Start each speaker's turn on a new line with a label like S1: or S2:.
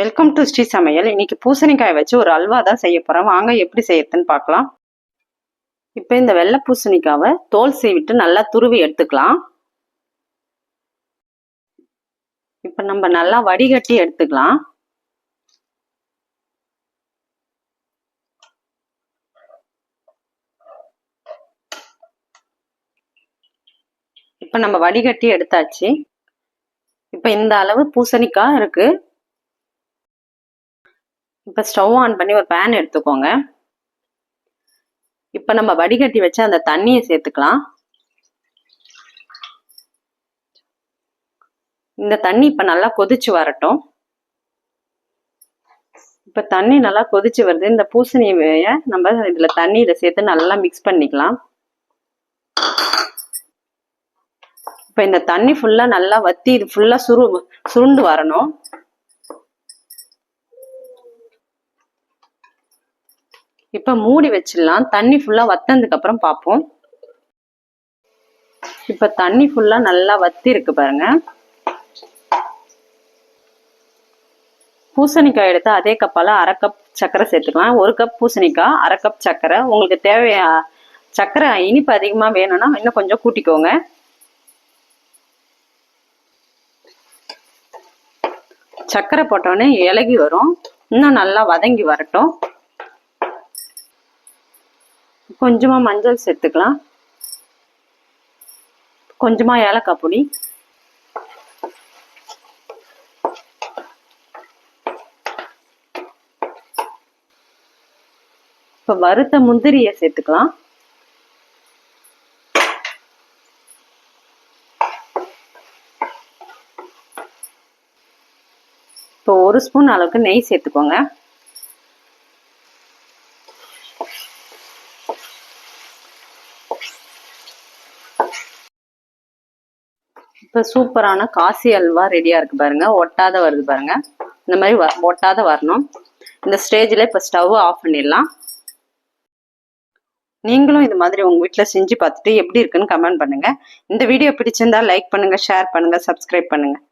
S1: Welcome to Sri சமையல் இன்னைக்கு பூசணிக்காய் வச்சு ஒரு அல்வா தான் செய்ய போறோம். வாங்க எப்படி செய்யறதுன்னு பார்க்கலாம். இப்போ இந்த வெள்ளை பூசணிக்காவை தோல் சீவிட்டு நல்லா துருவி எடுத்துக்கலாம். இப்போ நம்ம நல்லா வடிகட்டி எடுத்துக்கலாம். இப்போ நம்ம வடிகட்டி எடுத்தாச்சு. இப்போ இந்த அளவு பூசணிக்காய் இருக்கு. இப்போ ஸ்டவ் ஆன் பண்ணி ஒரு பேன் எடுத்துக்கோங்க. இப்போ நம்ம வடிகட்டி வச்சு அந்த தண்ணியை சேர்த்துக்கலாம். இந்த தண்ணி இப்போ நல்லா கொதிச்சு வரட்டும். இப்போ தண்ணி நல்லா கொதிச்சு வருது. இந்த பூசணியை நம்ம இதில் தண்ணியில் சேர்த்து நல்லா மிக்ஸ் பண்ணிக்கலாம். இப்போ இந்த தண்ணி ஃபுல்லாக நல்லா வத்தி இது ஃபுல்லாக சுரு சுருண்டு வரணும். இப்போ மூடி வச்சிடலாம். தண்ணி ஃபுல்லாக வத்தனதுக்கு அப்புறம் பார்ப்போம். இப்போ தண்ணி ஃபுல்லாக நல்லா வத்தி இருக்கு பாருங்க. பூசணிக்காய் எடுத்து அதே கப்பால் அரை கப் சர்க்கரை சேர்த்துக்கலாம். ஒரு கப் பூசணிக்காய் அரை கப் சர்க்கரை. உங்களுக்கு தேவையா சர்க்கரை இனிப்பு அதிகமாக வேணும்னா இன்னும் கொஞ்சம் கூட்டிக்கோங்க. சர்க்கரை போட்டோடனே இலகி வரும். இன்னும் நல்லா வதங்கி வரட்டும். கொஞ்சமாக மஞ்சள் சேர்த்துக்கலாம். கொஞ்சமாக ஏலக்காய் பொடி. இப்போ வறுத்த முந்திரியை சேர்த்துக்கலாம். இப்போ ஒரு ஸ்பூன் அளவுக்கு நெய் சேர்த்துக்கோங்க. இப்போ சூப்பரான காசி அல்வா ரெடியாக இருக்குது பாருங்க. ஒட்டாத வருது பாருங்க. இந்த மாதிரி வ ஒட்டாத வரணும். இந்த ஸ்டேஜில் இப்போ ஸ்டவ் ஆஃப் பண்ணிடலாம். நீங்களும் இது மாதிரி உங்கள் வீட்டில் செஞ்சு பார்த்துட்டு எப்படி இருக்குன்னு கமெண்ட் பண்ணுங்கள் இந்த வீடியோ பிடிச்சிருந்தா லைக் பண்ணுங்கள் ஷேர் பண்ணுங்கள் சப்ஸ்கிரைப் பண்ணுங்கள்